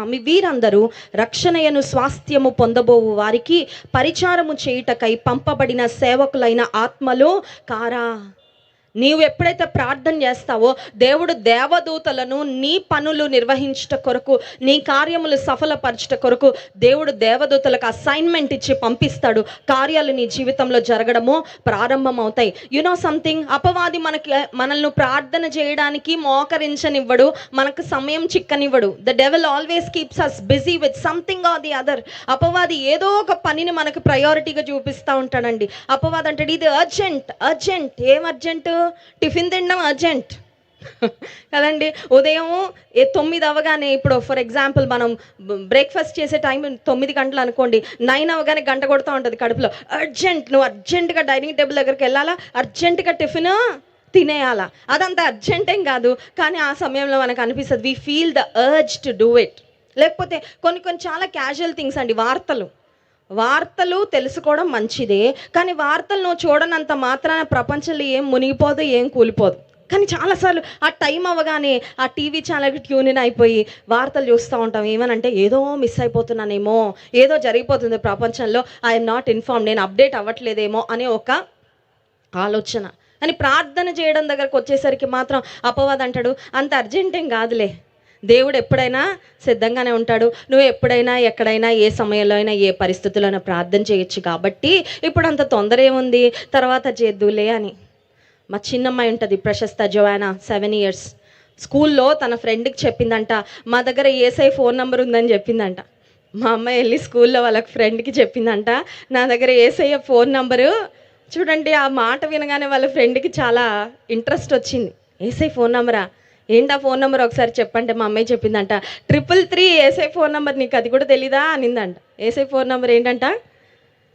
ఆమె వీరందరూ రక్షణయను స్వాస్థ్యము పొందబోవు వారికి పరిచారము చేయుటకై పంపబడిన సేవకులైన ఆత్మలో కారా. నీవు ఎప్పుడైతే ప్రార్థన చేస్తావో దేవుడు దేవదూతలను నీ పనులు నిర్వహించుట కొరకు నీ కార్యములు సఫలపరచట కొరకు దేవుడు దేవదూతలకు అసైన్మెంట్ ఇచ్చి పంపిస్తాడు. కార్యాలు నీ జీవితంలో జరగడము ప్రారంభం అవుతాయి యు నో సంథింగ్ అపవాది మనకి మనల్ని ప్రార్థన చేయడానికి మోకరించనివ్వడు మనకు సమయం చిక్కనివ్వడు. The devil always keeps us busy with something or the other అపవాది ఏదో ఒక పనిని మనకు ప్రయారిటీగా చూపిస్తూ ఉంటాడండి. అపవాది అంటాడు ఇది అర్జెంట్ అర్జెంట్ ఏం అర్జెంట్ టిఫిన్ తినడం అర్జెంట్. కదండి? ఉదయం ఏ తొమ్మిది అవగానే ఇప్పుడు ఫర్ ఎగ్జాంపుల్ మనం బ్రేక్ఫాస్ట్ చేసే టైం తొమ్మిది గంటలు అనుకోండి. నైన్ అవగానే గంట కొడుతూ ఉంటుంది కడుపులో. అర్జెంట్ నువ్వు అర్జెంటుగా డైనింగ్ టేబుల్ దగ్గరికి వెళ్ళాలా? అర్జెంటుగా టిఫిన్ తినేయాలా? అదంతా అర్జెంట్ ఏం కాదు. కానీ ఆ సమయంలో మనకు అనిపిస్తుంది we feel the urge to do it లేకపోతే కొన్ని కొన్ని చాలా క్యాజువల్ థింగ్స్ అండి వార్తలు. వార్తలు తెలుసుకోవడం మంచిదే కానీ వార్తలు నువ్వు చూడనంత మాత్రాన ప్రపంచంలో ఏం మునిగిపోదు ఏం కూలిపోదు. కానీ చాలాసార్లు ఆ టైం అవ్వగానే ఆ టీవీ ఛానల్కి ట్యూనిన్ అయిపోయి వార్తలు చూస్తూ ఉంటాం. ఏమనంటే ఏదో మిస్ అయిపోతున్నానేమో ఏదో జరిగిపోతుంది ప్రపంచంలో ఐఎమ్ నాట్ ఇన్ఫార్మ్ నేను అప్డేట్ అవ్వట్లేదేమో అనే ఒక ఆలోచన. అని ప్రార్థన చేయడం దగ్గరకు వచ్చేసరికి మాత్రం అపవాద్ అంటాడు అంత అర్జెంట్ ఏం కాదులే. దేవుడు ఎప్పుడైనా సిద్ధంగానే ఉంటాడు. నువ్వు ఎప్పుడైనా ఎక్కడైనా ఏ సమయంలో అయినా ఏ పరిస్థితుల్లో అయినా ప్రార్థన చేయొచ్చు కాబట్టి ఇప్పుడు అంత తొందర ఏముంది? తర్వాత చేద్దులే అని. మా చిన్నమ్మాయి ఉంటుంది ప్రశస్త జోయానా సెవెన్ ఇయర్స్ స్కూల్లో తన ఫ్రెండ్కి చెప్పిందంట మా దగ్గర ఏసఐ ఫోన్ నెంబర్ ఉందని చెప్పిందంట. మా అమ్మాయి వెళ్ళి స్కూల్లో వాళ్ళకి ఫ్రెండ్కి చెప్పిందంట నా దగ్గర ఏసఐ ఫోన్ నంబరు చూడండి ఆ మాట వినగానే వాళ్ళ ఫ్రెండ్కి చాలా ఇంట్రెస్ట్ వచ్చింది. ఏసఐ ఫోన్ నెంబరా? ఏంటా ఫోన్ నెంబర్ ఒకసారి చెప్పంటే మా అమ్మాయి చెప్పిందంట ట్రిపుల్ త్రీ ఏసఐ ఫోన్ నెంబర్ నీకు అది కూడా తెలీదా? అనిందంట. ఏసఐ ఫోన్ నెంబర్ ఏంటంట?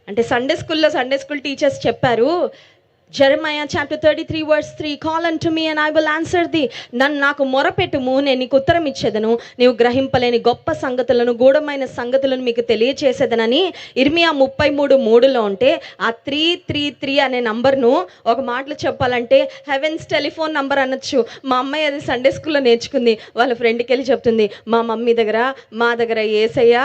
అంటే సండే స్కూల్లో సండే స్కూల్ టీచర్స్ చెప్పారు Jeremiah chapter thirty three verse three call unto me and I will answer the నన్ను నాకు మొరపెట్టుము నేను నీకు ఉత్తరం ఇచ్చేదను. నీవు గ్రహింపలేని గొప్ప సంగతులను గూఢమైన సంగతులను మీకు తెలియచేసేదనని ఇర్మియా ముప్పై మూడు మూడులో ఉంటే ఆ త్రీ త్రీ త్రీ అనే నంబర్ను ఒక మాటలు చెప్పాలంటే హెవెన్స్ టెలిఫోన్ నంబర్ అనొచ్చు. మా అమ్మాయి అది సండే స్కూల్లో నేర్చుకుంది. వాళ్ళ ఫ్రెండ్కి వెళ్ళి చెప్తుంది. మా మమ్మీ దగ్గర మా దగ్గర ఏసయ్యా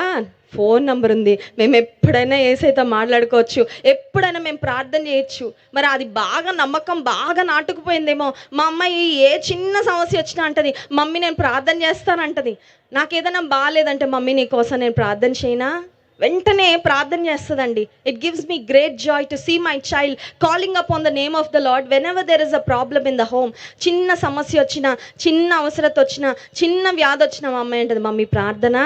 ఫోన్ నంబర్ ఉంది. మేము ఎప్పుడైనా ఏసైతే మాట్లాడుకోవచ్చు. ఎప్పుడైనా మేము ప్రార్థన చేయొచ్చు. మరి అది బాగా నమ్మకం బాగా నాటుకుపోయిందేమో. మా అమ్మాయి ఏ చిన్న సమస్య వచ్చినా అంటది మమ్మీ నేను ప్రార్థన చేస్తానంటది నాకు ఏదైనా బాగాలేదంటే మమ్మీ నీకోసం నేను ప్రార్థన చేయనా? వెంటనే ప్రార్థన చేస్తుందండి. It gives me great joy to see my child calling upon the name of the Lord whenever there is a problem in the home చిన్న సమస్య వచ్చినా చిన్న అవసరత వచ్చినా చిన్న వ్యాధి వచ్చినా మా అమ్మాయి అంటది మమ్మీ ప్రార్థన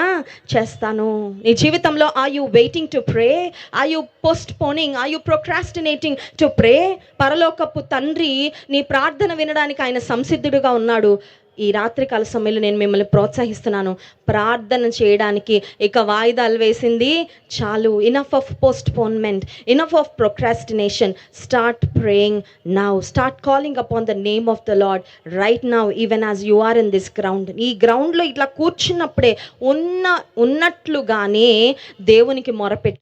చేస్తాను. నీ జీవితంలో ఆ యూ వెయిటింగ్ టు ప్రే ఆ యూ పోస్ట్ పోనింగ్ ఆ యూ ప్రొక్రాస్టినేటింగ్ టు ప్రే పరలోకపు తండ్రి నీ ప్రార్థన వినడానికి ఆయన సంసిద్ధుడుగా ఉన్నాడు. ఈ రాత్రికాల సమయంలో నేను మిమ్మల్ని ప్రోత్సహిస్తున్నాను. ప్రార్థన చేయడానికి ఇక వాయిదాలు వేసింది చాలు. Enough of postponement enough of procrastination start praying now start calling upon the name of the Lord right now even as you are in this ground ఈ గ్రౌండ్లో ఇట్లా కూర్చున్నప్పుడే ఉన్న ఉన్నట్లుగానే దేవునికి మొరపెట్టి